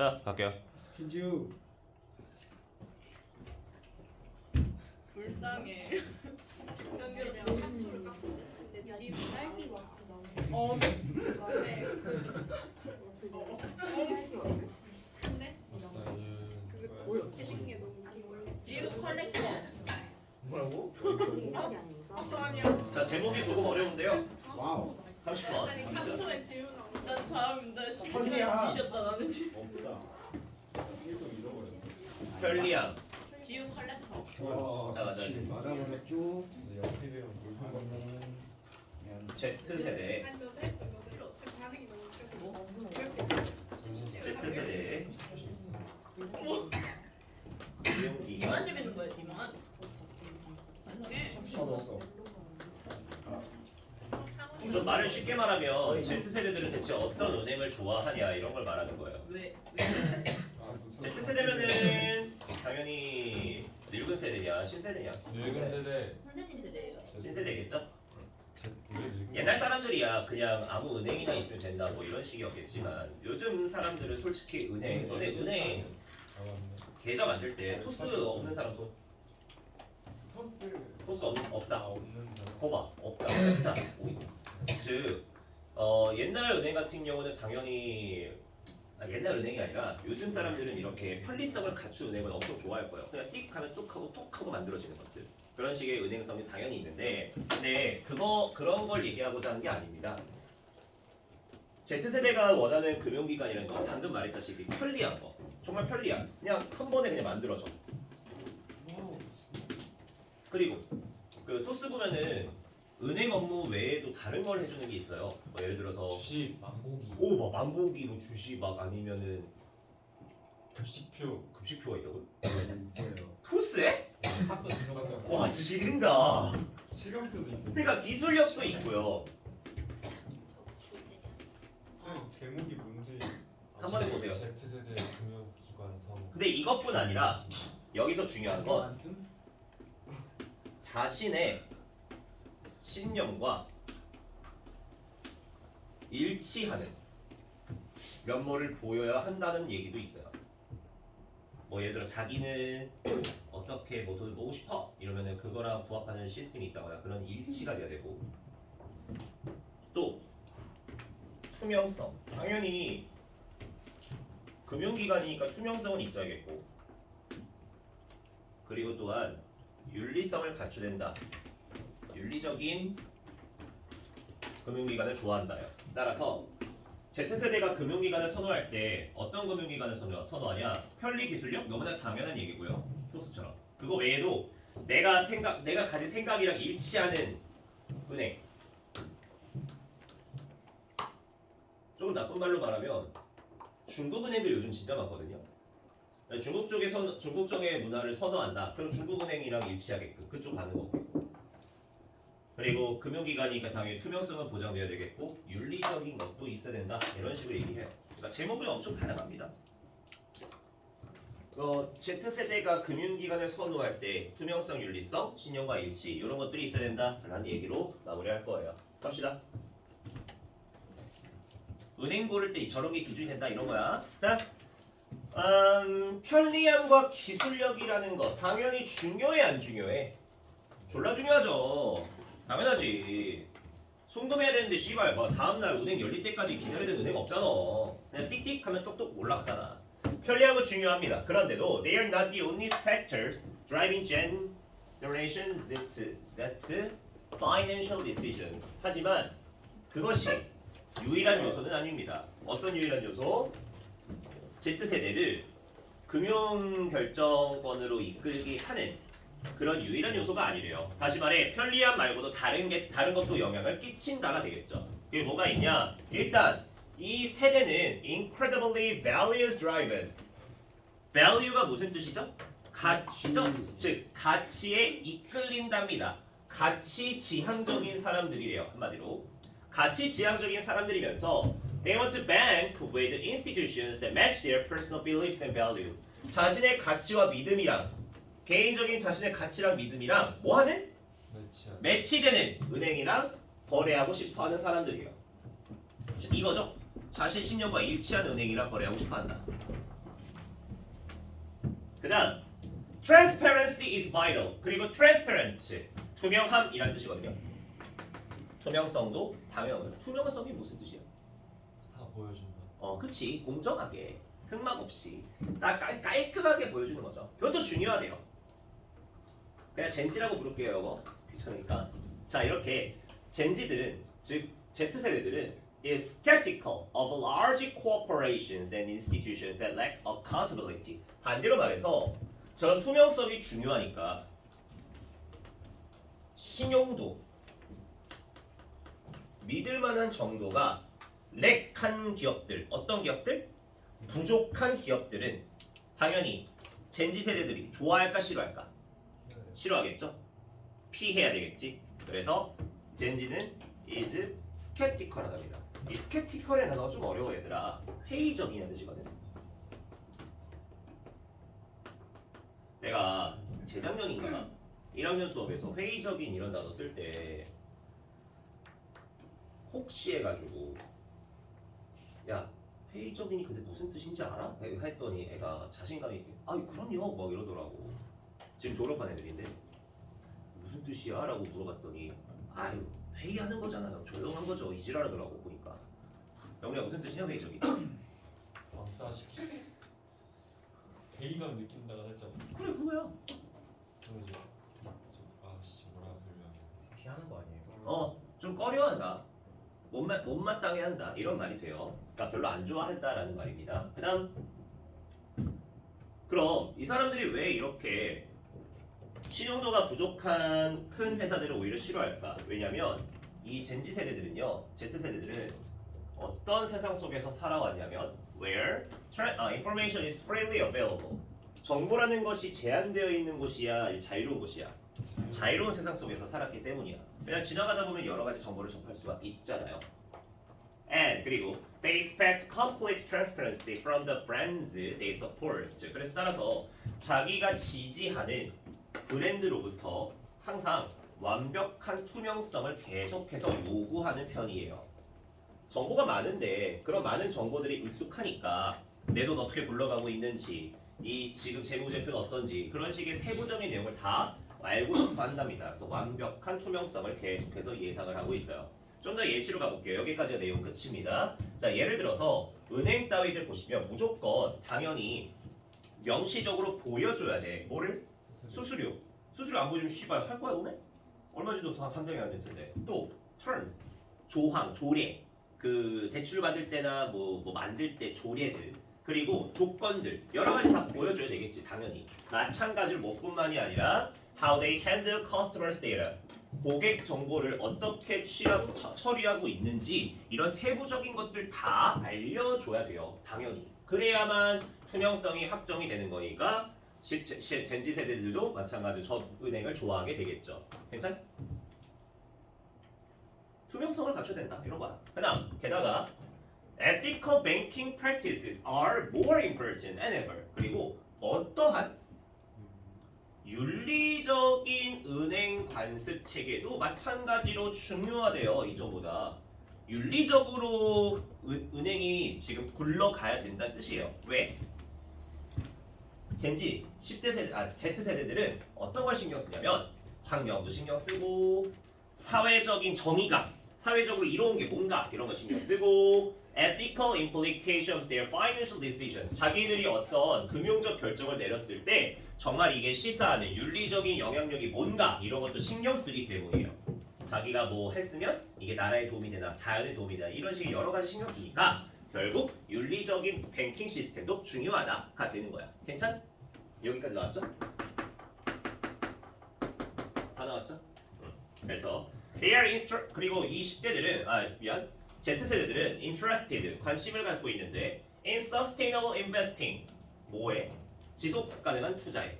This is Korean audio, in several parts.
자 갈게요. 신지우 불쌍해. 연결 근데 딸기 어, 네. 네. 근데 그게 뭐야? 해준 게 너무 귀여워. 리우 컬렉터. 뭐라고? 인간이 아닌가? 아니야. 자 제목이 조금 어려운데요. 와우 30번. 아니 감초에 지우나. 난 다음 나 헐리야. 뒤졌다 나는 지금. 없다 1등 잃어버렸어 편리함. 지우 컬렉터. 와 자, 맞아. 맞아버렸죠 옆에랑 물판 건너는 Z 세대. 아니. 지금 반응이 너무. Z 세대. 이만 좀 있는 거야, 이만. 완성해. sab었어 좀 말을 쉽게 말하면 Z 세대들은 대체 어떤 은행을 좋아하냐 이런 걸 말하는 거예요. 왜? 왜? Z 세대면은 당연히 늙은 세대냐 신세대냐? 늙은 세대. 선생님 세대예요. 신세대겠죠? 제- 우리 늙은 옛날 사람들이야. 그냥 아무 은행이나 있으면 된다 뭐 이런 식이었겠지만 요즘 사람들은 솔직히 은행 너네. 은행 아 맞네. 계좌 만들 때 토스 없는 사람 손? 토스트 토스 없, 나 없다. 없는 사람. 거봐. 없다. 없자 즉 어, 옛날 은행 같은 경우는 당연히 아, 옛날 은행이 아니라 요즘 사람들은 이렇게 편리성을 갖춘 은행을 엄청 좋아할 거예요. 그냥 띡 하면 뚝 하고 톡 하고 만들어지는 것들. 그런 식의 은행성이 당연히 있는데 근데 그거 그런 걸 얘기하고자 하는 게 아닙니다. Z세대가 원하는 금융기관이라는 건 방금 말했다시피 편리한 거. 정말 편리한. 그냥 한 번에 그냥 만들어져. 그리고 그 토스 보면은 은행 업무 외에도 다른 걸 해주는 게 있어요. 뭐 예를 들어서 주식 망고기 오, 막 만보기, 뭐 주식 막 아니면은 급식표 급식표가 있다고? 토스에? 학교 들어가서 와 지른다. 시간표도 있고 그러니까 기술력도 있고요. 쌤 제목이 뭔지 한번 해보세요. Z세대 금융기관 성 근데 이것뿐 아니라 여기서 중요한 건? 자신의 신념과 일치하는 면모를 보여야 한다는 얘기도 있어요. 뭐 예를 들어 자기는 어떻게 뭐 돈을 모으고 싶어 이러면은 그거랑 부합하는 시스템이 있다거나 그런 일치가 돼야 되고 또 투명성 당연히 금융기관이니까 투명성은 있어야겠고 그리고 또한 윤리성을 갖추된다. 윤리적인 금융기관을 좋아한다요. 따라서 Z세대가 금융기관을 선호할 때 어떤 금융기관을 선호, 선호 하냐? 편리 기술력 너무나 당연한 얘기고요. 토스처럼. 그거 외에도 내가 생각, 내가 가진 생각이랑 일치하는 은행. 조금 나쁜 말로 말하면 중국 은행들 요즘 진짜 많거든요. 중국 쪽에 선, 중국 쪽의 문화를 선호한다. 그럼 중국 은행이랑 일치하게끔 그쪽 가는 거고. 그리고 금융기관이니까 당연히 투명성은 보장돼야 되겠고 윤리적인 것도 있어야 된다. 이런 식으로 얘기해요. 그러니까 제목이 엄청 다양합니다. 어, Z세대가 금융기관을 선호할 때 투명성, 윤리성, 신용과 일치 이런 것들이 있어야 된다라는 얘기로 마무리할 거예요. 갑시다. 은행 고를 때 저런 게 기준이 된다 이런 거야. 자, 음, 편리함과 기술력이라는 거 당연히 중요해 안 중요해? 졸라 중요하죠. 당연하지. 송금해야 되는데 씨발 뭐 다음날 은행 열릴 때까지 기다려야 되는 은행 없잖아. 그냥 띡띡 하면 똑똑 올라가잖아. 편리함은 중요합니다. 그런데도 they are not the only factors driving generation Z, Z financial decisions. 하지만 그것이 유일한 요소는 아닙니다. 어떤 유일한 요소? Z세대를 금융 결정권으로 이끌게 하는 그런 유일한 요소가 아니래요. 다시 말해 편리함 말고도 다른 게 다른 것도 영향을 끼친다가 되겠죠. 그게 뭐가 있냐? 일단 이 세대는 incredibly values driven. value가 무슨 뜻이죠? 가치죠. 즉 가치에 이끌린답니다. 가치 지향적인 사람들이래요. 한마디로 가치 지향적인 사람들이면서 they want to bank with institutions that match their personal beliefs and values. 자신의 가치와 믿음이랑 개인적인 자신의 가치랑 믿음이랑 뭐하는 매치한 매치되는 은행이랑 거래하고 싶어하는 사람들이에요. 자, 이거죠. 자신 신념과 일치하는 은행이랑 거래하고 싶어한다. 그다음 transparency is vital. 그리고 transparent 투명함이란 뜻이거든요. 투명성도 당연. 투명성이 무슨 뜻이야? 다 보여준다. 어, 그치. 공정하게 흑막 없이 딱 깔, 깔끔하게 보여주는 거죠. 이것도 중요하대요. 그냥 젠지라고 부를게요, 이거. 귀찮으니까. 자, 이렇게 젠지들은 즉 Z 세대들은 is skeptical of large corporations and institutions that lack accountability. 반대로 말해서 저런 투명성이 중요하니까 신용도 믿을 만한 정도가 렉한 기업들 어떤 기업들 부족한 기업들은 당연히 젠지 세대들이 좋아할까 싫어할까 싫어하겠죠? 피해야 되겠지? 그래서 젠지는 is skeptical하답니다. 이 skeptical의 단어가 좀 어려워 얘들아. 회의적이라는 뜻이거든. 내가 재작년인가 1학년 수업에서 회의적인 이런 단어 쓸 때 혹시 해가지고 야 회의적이니 근데 무슨 뜻인지 알아? 했더니 애가 자신감 있게 아 그럼요. 막 이러더라고 지금 졸업한 애들인데 무슨 뜻이야? 라고 물어봤더니 아유 회의하는 거잖아요 조용한 거죠. 이지랄하더라고 보니까. 영우야 무슨 뜻이냐 회의적이? 왕따시키. 회의감 느낀다가 살짝. 그래 그거야. 좀좀 아씨 뭐라 그러면 피하는 거 아니에요? 어 좀 꺼려한다. 못마, 못마땅해 한다. 이런 말이 돼요. 그러니까 별로 안 좋아한다라는 말입니다. 그 다음 그럼 이 사람들이 왜 이렇게 신용도가 부족한 큰 회사들을 오히려 싫어할까 왜냐면 이 젠지 세대들은요 Z 세대들은 어떤 세상 속에서 살아왔냐면 where 아, information is freely available 정보라는 것이 제한되어 있는 곳이야 자유로운 곳이야 자유로운 세상 속에서 살았기 때문이야. 그냥 지나가다 보면 여러 가지 정보를 접할 수가 있잖아요. And 그리고 they expect complete transparency from the brands they support. 그래서 따라서 자기가 지지하는 브랜드로부터 항상 완벽한 투명성을 계속해서 요구하는 편이에요. 정보가 많은데 그런 많은 정보들이 익숙하니까 내 돈 어떻게 굴러가고 있는지 이 지금 재무제표는 어떤지 그런 식의 세부적인 내용을 다 알고 싶어 한답니다. 그래서 완벽한 투명성을 계속해서 예상을 하고 있어요. 좀 더 예시로 가볼게요. 여기까지가 내용 끝입니다. 자, 예를 들어서 은행 따위들 보시면 무조건 당연히 명시적으로 보여줘야 돼. 뭐를? 수수료. 수수료 안 보여주면 씨발 할 거야 오늘? 얼마 전도 다 감당이 안될 텐데. 또 terms, 조항, 조례. 그 대출 받을 때나 뭐, 뭐 만들 때 조례들 그리고 조건들 여러 가지 다 보여줘야 되겠지 당연히 마찬가지로 뭐뿐만이 아니라 how they handle customers data 고객 정보를 어떻게 취하고 처- 처리하고 있는지 이런 세부적인 것들 다 알려줘야 돼요 당연히 그래야만 투명성이 확정이 되는 거니까 실제 시- 젠지 세대들도 마찬가지로 저 은행을 좋아하게 되겠죠. 괜찮? 투명성을 갖춰야 된다. 이런 거야 그다음 게다가 ethical banking practices are more important than ever. 그리고 어떠한 윤리적인 은행 관습 체계도 마찬가지로 중요하대요 이전보다 윤리적으로 은, 은행이 지금 굴러가야 된다는 뜻이에요. 왜? 젠지 10대 세대 아 Z 세대들은 어떤 걸 신경 쓰냐면 환경도 신경 쓰고 사회적인 정의감 사회적으로 이로운 게 뭔가 이런 거 신경 쓰고 ethical implications their financial decisions 자기들이 어떤 금융적 결정을 내렸을 때 정말 이게 시사하는 윤리적인 영향력이 뭔가 이런 것도 신경 쓰기 때문이에요. 자기가 뭐 했으면 이게 나라에 도움이 되나 자연에 도움이 되나 이런 식의 여러 가지 신경 쓰니까 결국 윤리적인 뱅킹 시스템도 중요하다가 되는 거야. 괜찮? 여기까지 나왔죠? 다 나왔죠? 응. 그래서 they are instru 그리고 이 10대들은 아 미안 Z 세대들은 interested 관심을 갖고 있는데 in sustainable investing 뭐에 지속 가능한 투자에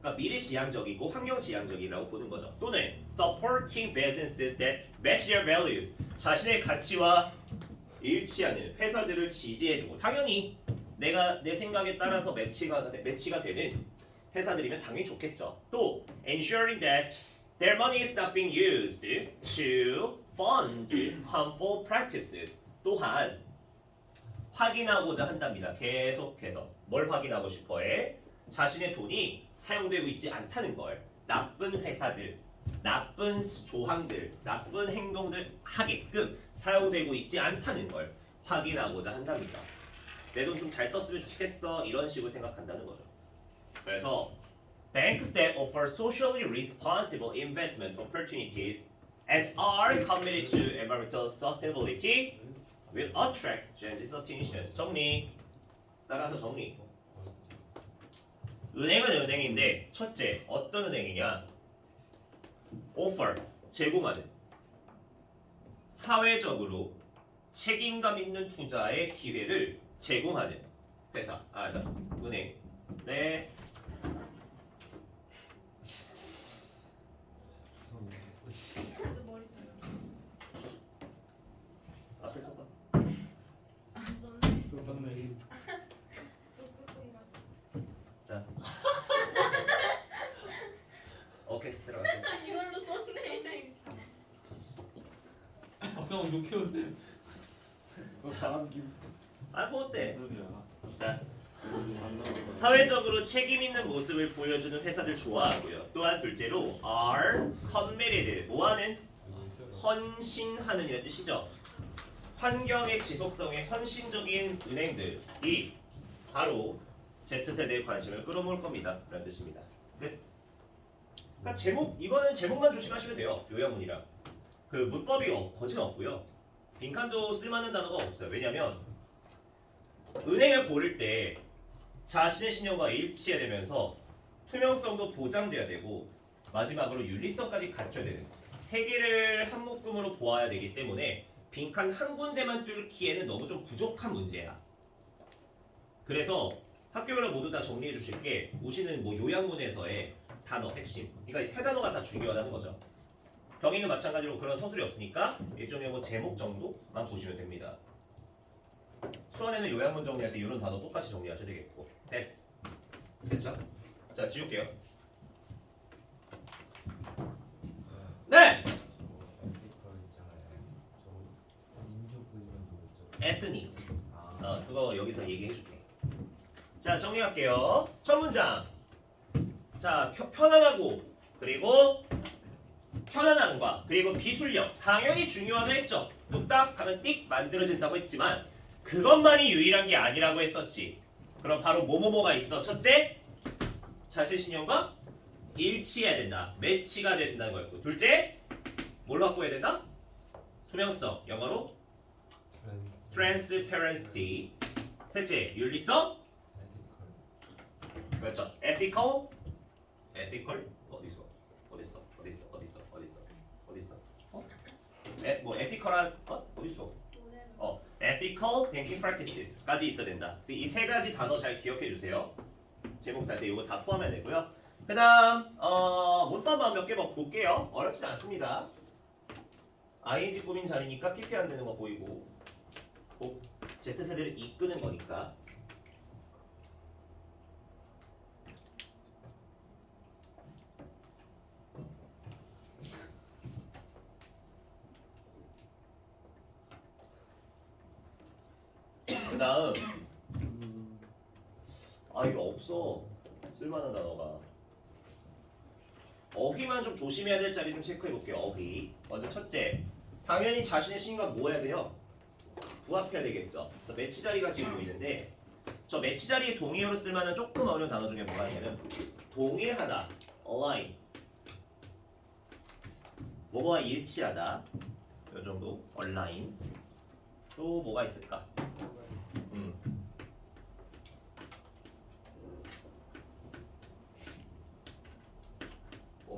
그러니까 미래 지향적이고 환경 지향적이라고 보는 거죠. 또는 supporting businesses that match their values 자신의 가치와 일치하는 회사들을 지지해주고 당연히 내가 내 생각에 따라서 매치가 매치가 되는 회사들이면 당연히 좋겠죠. 또 ensuring that their money is not being used to fund harmful practices 또한 확인하고자 한답니다. 계속해서 뭘 확인하고 싶어해? 자신의 돈이 사용되고 있지 않다는 걸 나쁜 회사들, 나쁜 조항들, 나쁜 행동들 하게끔 사용되고 있지 않다는 걸 확인하고자 한답니다. 내 돈 좀 잘 썼으면 좋겠어 이런 식으로 생각한다는 거죠. 그래서 banks that offer socially responsible investment opportunities and are committed to environmental sustainability will attract Chinese attention. 정리. 따라서 정리. 은행은 은행인데 첫째 어떤 은행이냐? offer 제공하는 사회적으로 책임감 있는 투자의 기회를 제공하는 회사 아 나- 은행 네 머리 앞에 서봐 아 썼네. 썼네. 자 오케이 들어가세요 아 이걸로 썼네. 박정원 욕해요 쌤. 너 잘한 김. 아뭐 어때 소리야. 자. 사회적으로 책임 있는 모습을 보여주는 회사들 좋아하고요. 또한 둘째로 are committed 뭐하는 헌신하는 이란 뜻이죠. 환경의 지속성에 헌신적인 은행들이 바로 Z세대의 관심을 끌어모을 겁니다. 라는 뜻입니다. 네. 그러니까 제목 이거는 제목만 조심하시면 돼요. 요약문이랑 그 문법이 어, 거진 없고요. 빈칸도 쓸만한 단어가 없어요. 왜냐하면 은행을 고를 때 자신의 신용과 일치해야 되면서 투명성도 보장돼야 되고 마지막으로 윤리성까지 갖춰야 되는 세 개를 한 묶음으로 보아야 되기 때문에 빈칸 한 군데만 뚫기에는 너무 좀 부족한 문제야. 그래서 학교별로 모두 다 정리해 주실 게 우시는 뭐 요약문에서의 단어 핵심. 그러니까 이 세 단어가 다 중요하다는 거죠. 경위는 마찬가지로 그런 서술이 없으니까 일종의 뭐 제목 정도만 보시면 됩니다. 수원에는 요약문 정리할 때 이런 단어 똑같이 정리하셔야 되겠고. 됐어. 됐죠? 자 지울게요. 네! 에트니 어 그거 여기서 얘기해줄게. 자 정리할게요. 첫 문장. 자 펴- 편안하고 그리고 편안함과 그리고 기술력. 당연히 중요하다 했죠. 뚝딱 하면 띡 만들어진다고 했지만 그것만이 유일한 게 아니라고 했었지. 그럼 바로 뭐뭐뭐가 있어. 첫째, 자신 신용과 일치해야 된다. 매치가 된다는 거였고. 둘째, 뭘로 바꿔야 된다? 투명성. 영어로 transparency. 셋째, 윤리성. 그렇죠. ethical. ethical 어디 있어? 어디 있어? 어디 있어? 어디 있어? 어디 있어? 어디 있어? 어? 에, 뭐 ethical한 어? 어디 있어? 어, ethical banking practices까지 있어야 된다. 이세 가지 단어 잘 기억해 주세요. 제목 탈때 이거 다 포함해야 되고요. 그다음 어, 문법만 몇개 볼게요. 어렵지 않습니다. ing 꾸민 자리니까 PP 안 되는 거 보이고 꼭 Z 세대를 이끄는 거니까. 그 다음 아 이거 없어. 쓸만한 단어가. 어휘만 좀 조심해야 될 자리 좀 체크해 볼게요 어휘. 먼저 첫째 당연히 자신의 신과 뭐 해야 돼요? 부합해야 되겠죠. 그래서 매치 자리가 지금 보이는데 저 매치 자리에 동의어로 쓸만한 조금 어려운 단어 중에 뭐가 있냐면 동일하다 align. 뭐뭐와 일치하다 요 정도 align. 또 뭐가 있을까 음.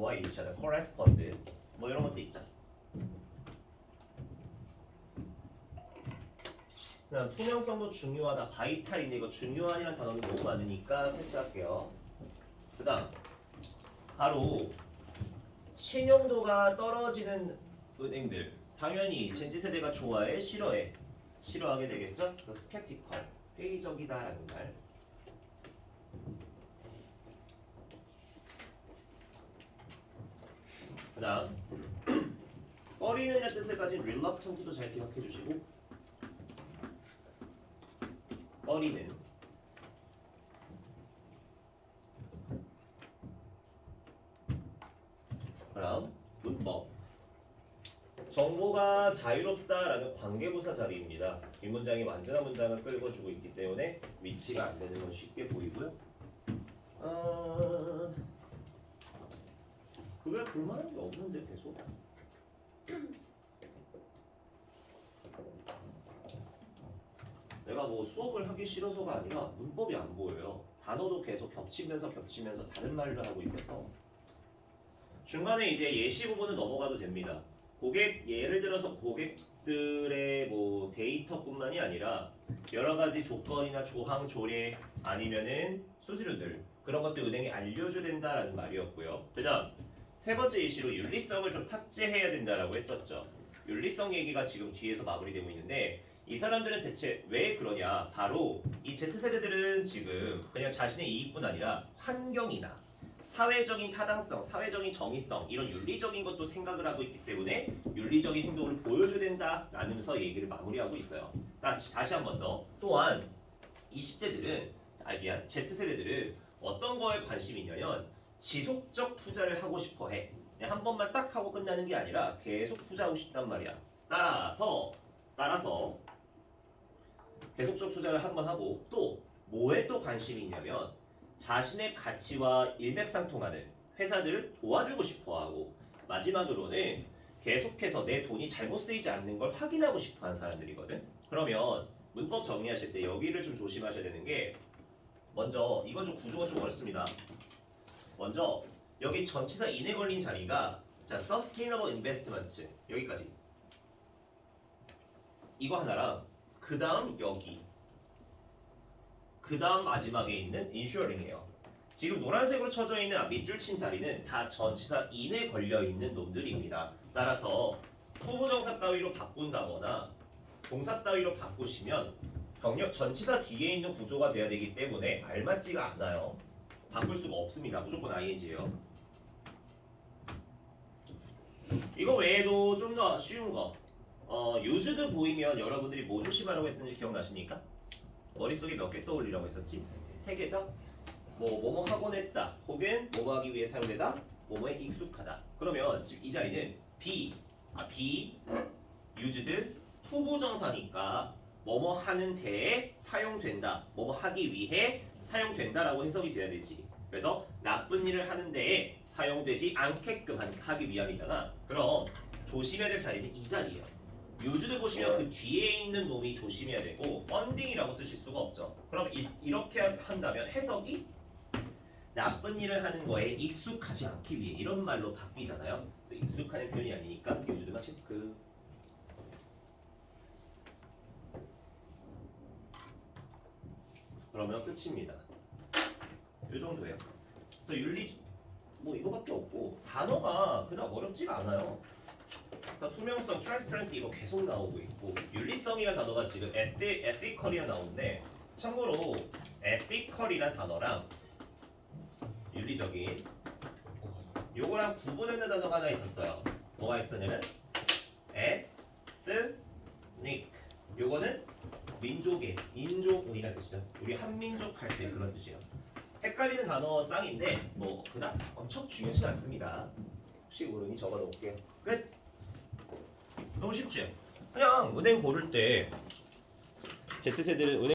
뭐와 일치하다 correspond 뭐 이런 것도 있죠. 그다음 투명성도 중요하다 바이탈인데 이거 중요한이라는 단어는 너무 많으니까 패스할게요. 그 다음 바로 신용도가 떨어지는 은행들 당연히 젠지 세대가 좋아해 싫어해 싫어하게 되겠죠? 스케티컬 회의적이다라는 말. 그다음 꺼리는이라는 뜻을 가진 reluctant도 잘 기억해 주시고 꺼리는 그다음 문법 정보가 자유롭다라는 관계부사 자리입니다. 이 문장이 완전한 문장을 끌고 주고 있기 때문에 위치가 안 되는 건 쉽게 보이고요. 어... 그게 볼만한 게 없는데 계속. 내가 뭐 수업을 하기 싫어서가 아니라 문법이 안 보여요. 단어도 계속 겹치면서 겹치면서 다른 말을 하고 있어서 중간에 이제 예시 부분은 넘어가도 됩니다. 고객 예를 들어서 고객들의 뭐 데이터뿐만이 아니라 여러 가지 조건이나 조항 조례 아니면은 수수료들 그런 것들 은행에 알려줘야 된다라는 말이었고요. 그다음 세 번째 예시로 윤리성을 좀 탑재해야 된다라고 했었죠. 윤리성 얘기가 지금 뒤에서 마무리되고 있는데 이 사람들은 대체 왜 그러냐? 바로 이 Z세대들은 지금 그냥 자신의 이익뿐 아니라 환경이나 사회적인 타당성, 사회적인 정의성 이런 윤리적인 것도 생각을 하고 있기 때문에 윤리적인 행동을 보여줘야 된다 라면서 얘기를 마무리하고 있어요. 다시, 다시 한 번 더. 또한 20대들은 아 미안 Z세대들은 어떤 거에 관심이 있냐면 지속적 투자를 하고 싶어 해. 한 번만 딱 하고 끝나는 게 아니라 계속 투자하고 싶단 말이야. 따라서 따라서 계속적 투자를 한 번 하고 또 뭐에 또 관심이 있냐면 자신의 가치와 일맥상통하는 회사들을 도와주고 싶어 하고 마지막으로는 계속해서 내 돈이 잘못 쓰이지 않는 걸 확인하고 싶어 하는 사람들이거든. 그러면 문법 정리하실 때 여기를 좀 조심하셔야 되는 게 먼저 이거 좀 구조가 좀 어렵습니다. 먼저 여기 전치사 인에 걸린 자리가 자 sustainable investments 여기까지 이거 하나랑 그 다음 여기 그 다음 마지막에 있는 insuring이에요. 지금 노란색으로 쳐져 있는 밑줄 친 자리는 다 전치사 인에 걸려 있는 놈들입니다. 따라서 후보정사 따위로 바꾼다거나 동사 따위로 바꾸시면 병력 전치사 뒤에 있는 구조가 돼야 되기 때문에 알맞지가 않아요. 바꿀 수가 없습니다. 무조건 ing예요. 이거 외에도 좀 더 쉬운 거. 어, 유즈드 보이면 여러분들이 뭐 조심하라고 했는지 기억나십니까? 머릿속에 몇 개 떠올리라고 했었지? 세 개죠? 뭐 뭐뭐 하곤 했다 혹은 뭐뭐 하기 위해 사용되다 뭐뭐에 익숙하다 그러면 지금 이 자리는 be 아 be used 투부정사니까 뭐뭐 하는 데에 사용된다 뭐뭐 하기 위해 사용된다라고 해석이 돼야 되지 그래서 나쁜 일을 하는 데에 사용되지 않게끔 하- 하기 위함이잖아 그럼 조심해야 될 자리는 이 자리예요 유즈를 보시면 그 뒤에 있는 놈이 조심해야 되고 펀딩이라고 쓰실 수가 없죠. 그럼 이, 이렇게 한다면 해석이 나쁜 일을 하는 거에 익숙하지 않기 위해 이런 말로 바뀌잖아요. 그래서 익숙하는 표현이 아니니까 유즈드만 체크. 그러면 끝입니다. 이 정도예요. 그래서 윤리 뭐 이거밖에 없고 단어가 그닥 어렵지가 않아요. 그러니까 투명성, transparency 이거 계속 나오고 있고 윤리성이라는 단어가 지금 ethic, ethical이라 나오는데 참고로 ethical이란 단어랑 윤리적인 요거랑 구분하는 단어가 하나 있었어요. 뭐가 있었냐면 ethnic 요거는 민족의 인종이라는 뜻이죠. 우리 한민족 할 때 그런 뜻이에요. 헷갈리는 단어 쌍인데 뭐 그닥 엄청 중요하지 않습니다. 혹시 모르니 적어놓을게요. 끝. 너무 쉽지? 그냥 은행 고를 때 Z세대는 은행